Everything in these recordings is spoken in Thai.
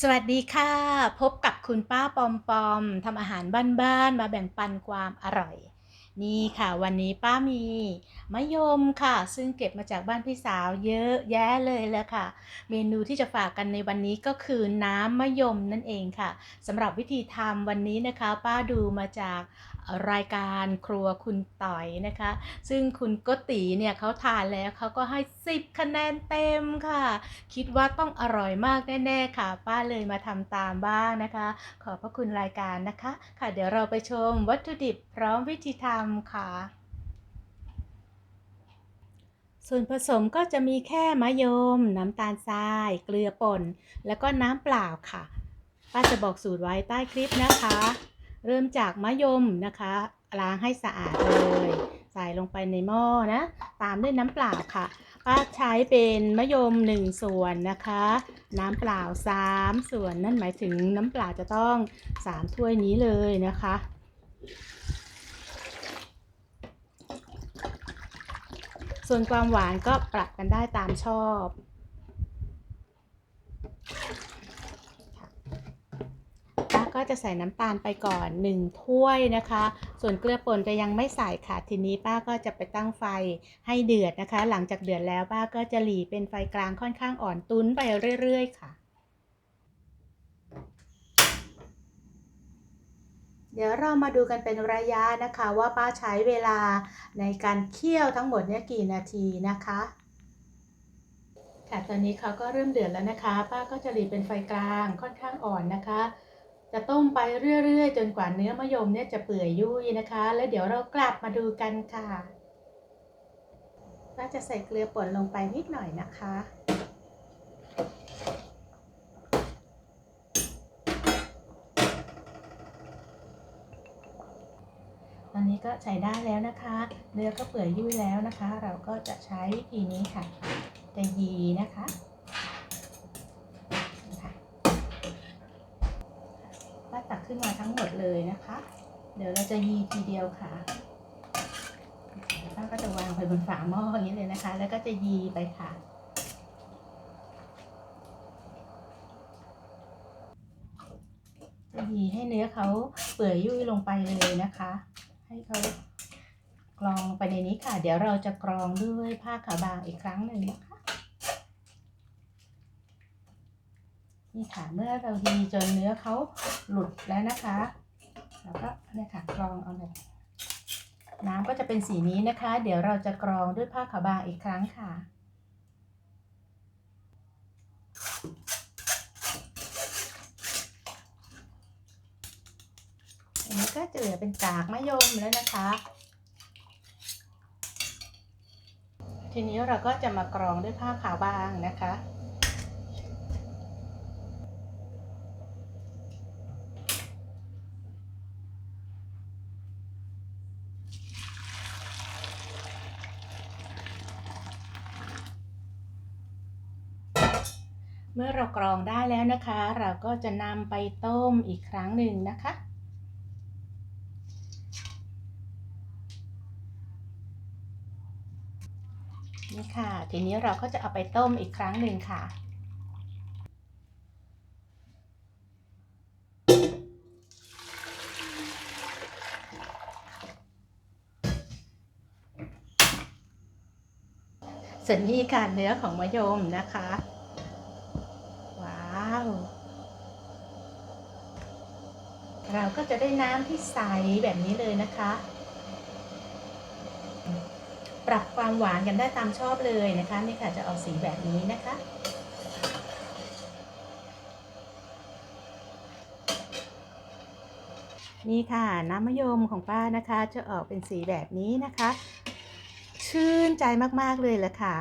สวัสดีค่ะ พบกับคุณป้าปอมปอมทำอาหารบ้านๆมาแบ่งปันความอร่อย นี่ค่ะวันนี้ป้ามีมะยมค่ะ ซึ่งเก็บมาจากบ้านพี่สาวเยอะแยะเลยแล้วค่ะ เมนูที่จะฝากกันในวันนี้ก็คือน้ำมะยมนั่นเองค่ะสำหรับวิธีทำวันนี้นะคะ ป้าดูมาจากรายการครัวคุณต่อยนะคะ ซึ่งคุณกติเนี่ยเขาทานแล้วเขาก็ให้ 10 คะแนนเต็มค่ะ คิดว่าต้องอร่อยมากแน่ๆค่ะ ป้าเลยมาทำตามบ้างนะคะ ขอบพระคุณรายการนะคะ ค่ะเดี๋ยวเราไปชมวัตถุดิบพร้อมวิธีทำค่ะ ส่วนผสมก็จะมีแค่มะยม น้ำตาลทราย เกลือป่น แล้วก็น้ำเปล่าค่ะป้าจะบอกสูตรไว้ใต้คลิปนะคะ เริ่มจากมะยมนะคะล้างให้สะอาดเลย ใส่ลงไปในหม้อนะ ตามด้วยน้ำเปล่าค่ะ ป้าใช้เป็นมะยม 1 ส่วนนะคะ น้ำเปล่า 3 ส่วนนั่นหมายถึงน้ำเปล่าจะต้อง 3 ถ้วยนี้เลยนะคะ ส่วนความหวานก็ปรับกันได้ตามชอบป้าก็จะใส่น้ำตาลไปก่อน 1 ถ้วยนะคะ ส่วนเกลือป่นจะยังไม่ใส่ค่ะ ทีนี้ป้าก็จะไปตั้งไฟให้เดือดนะคะ หลังจากเดือดแล้วป้าก็จะหลีเป็นไฟกลางค่อนข้างอ่อนตุ้นไปเรื่อยๆค่ะ เดี๋ยวเรามาดูกันเป็นระยะนะคะว่าป้าใช้เวลาในการเคี่ยวทั้งหมดเนี่ยกี่นาทีนะคะค่ะตอนนี้เขาก็เริ่มเดือดแล้วนะคะ ป้าก็จะหลีเป็นไฟกลางค่อนข้างอ่อนนะคะ จะต้มไปเรื่อยๆ จนกว่าเนื้อมะยมเนี่ยจะเปื่อยยุ่ยนะคะ แล้วเดี๋ยวเรากลับมาดูกันค่ะป้าจะใส่เกลือป่นลงไปนิดหน่อยนะคะ ตอนนี้ ก็ใช้ได้แล้วนะคะ เนื้อก็เปื่อยยุ่ยแล้วนะคะ เราก็จะใช้วิธีนี้ค่ะจะยีนะคะป้าตักขึ้นมาทั้งหมดเลยนะคะ เดี๋ยวเราจะยีทีเดียวค่ะป้าก็จะวางไปบนฝาหม้ออย่างนี้เลยนะคะ แล้วก็จะยีไปค่ะ จะยีให้เนื้อเขาเปื่อยยุ่ยลงไปเลยนะคะ ให้เขากรองไปในนี้ค่ะ เดี๋ยวเราจะกรองด้วยผ้าขาวบางอีกครั้งหนึ่งนะคะ นี่ค่ะ เมื่อเราดีจนเนื้อเขาหลุดแล้วนะคะ แล้วก็เนี่ยค่ะกรองเอาเลยน้ำก็จะเป็นสีนี้นะคะ เดี๋ยวเราจะกรองด้วยผ้าขาวบางอีกครั้งค่ะ อันนี้ ก็จะเหลือเป็นกากมะยมแล้วนะคะ ทีนี้เราก็จะมากรองด้วยผ้าขาวบางนะคะเมื่อเรากรองได้แล้วนะคะ เราก็จะนำไปต้มอีกครั้งหนึ่งนะคะ นี่ค่ะ ทีนี้เราก็จะเอาไปต้มอีกครั้งหนึ่งค่ะ ส่วนนี้ค่ะเนื้อของมะยมนะคะ ว้าว เราก็จะได้น้ำที่ใสแบบนี้เลยนะคะ ปรับความหวานกันได้ตามชอบเลยนะคะนี่ค่ะจะออกสีแบบนี้นะคะ นี่ค่ะน้ำมะยมของป้านะคะจะออกเป็นสีแบบนี้นะคะ ชื่นใจมากๆเลยแหละค่ะ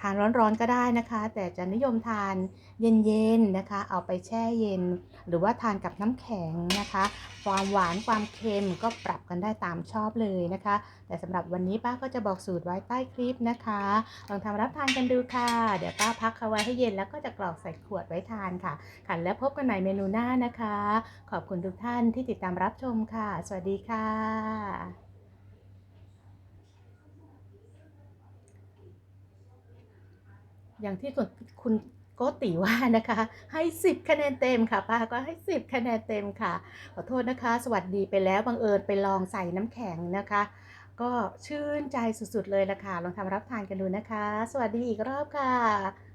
ทานร้อนๆก็ได้นะคะ แต่จะนิยมทาน เย็นๆนะคะ เอาไปแช่เย็น หรือว่าทานกับน้ำแข็งนะคะ ความหวานความเค็มก็ปรับกันได้ตามชอบเลยนะคะ แต่สำหรับวันนี้ป้าก็จะบอกสูตรไว้ใต้คลิปนะคะลองทำรับทานกันดูค่ะ เดี๋ยวป้าพักเขาไว้ให้เย็นแล้วก็จะกรอกใส่ขวดไว้ทานค่ะค่ะแล้วพบกันใหม่เมนูหน้านะคะ ขอบคุณทุกท่านที่ติดตามรับชมค่ะ สวัสดีค่ะอย่างที่ส่วนคุณ โกติว่านะคะ ให้ 10 คะแนนเต็มค่ะป้าก็ให้ 10 คะแนนเต็มค่ะ ขอโทษนะคะ สวัสดีไปแล้วบังเอิญไปลองใส่น้ำแข็งนะคะ ก็ชื่นใจสุดๆเลยละค่ะลองทำรับทานกันดูนะคะ สวัสดีอีกรอบค่ะ